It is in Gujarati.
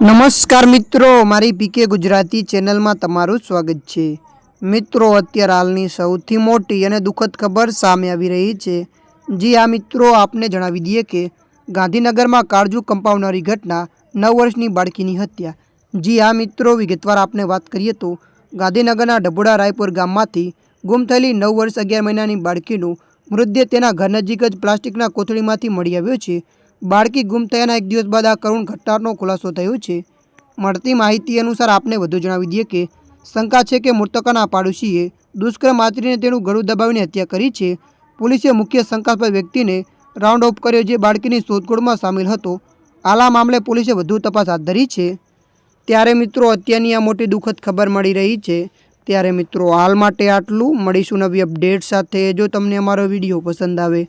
નમસ્કાર મિત્રો, મારી પીકે ગુજરાતી ચેનલમાં તમારું સ્વાગત છે. મિત્રો, અત્યારે હાલની સૌથી મોટી અને દુઃખદ ખબર સામે આવી રહી છે. જી આ મિત્રો, આપને જણાવી દઈએ કે ગાંધીનગરમાં કાળજુ કંપાવનારી ઘટના નવ વર્ષની બાળકીની હત્યા. જી આ મિત્રો, વિગતવાર આપને વાત કરીએ તો ગાંધીનગરના ડબોડા રાયપુર ગામમાંથી ગુમ થયેલી નવ વર્ષ અગિયાર મહિનાની બાળકીનું મૃતદેહ તેના ઘર નજીક જ પ્લાસ્ટિકના કોથળીમાંથી મળી આવ્યો છે. બાળકી ગુમ થયાના એક દિવસ બાદ આ કરુણ ઘટનાનો ખુલાસો થયો છે. મળતી માહિતી અનુસાર આપને વધુ જણાવી દઈએ કે શંકા છે કે મૃતકોના પાડોશીએ દુષ્કર્મ આચરીને તેનું ગળું દબાવીને હત્યા કરી છે. પોલીસે મુખ્ય શંકાસ્પદ વ્યક્તિને રાઉન્ડ ઓફ કર્યો જે બાળકીની શોધખોળમાં સામેલ હતો. આલા મામલે પોલીસે વધુ તપાસ હાથ ધરી છે. ત્યારે મિત્રો, અત્યારની આ મોટી દુઃખદ ખબર મળી રહી છે. ત્યારે મિત્રો, હાલ માટે આટલું. મળીશું નવી અપડેટ સાથે. જો તમને અમારો વીડિયો પસંદ આવે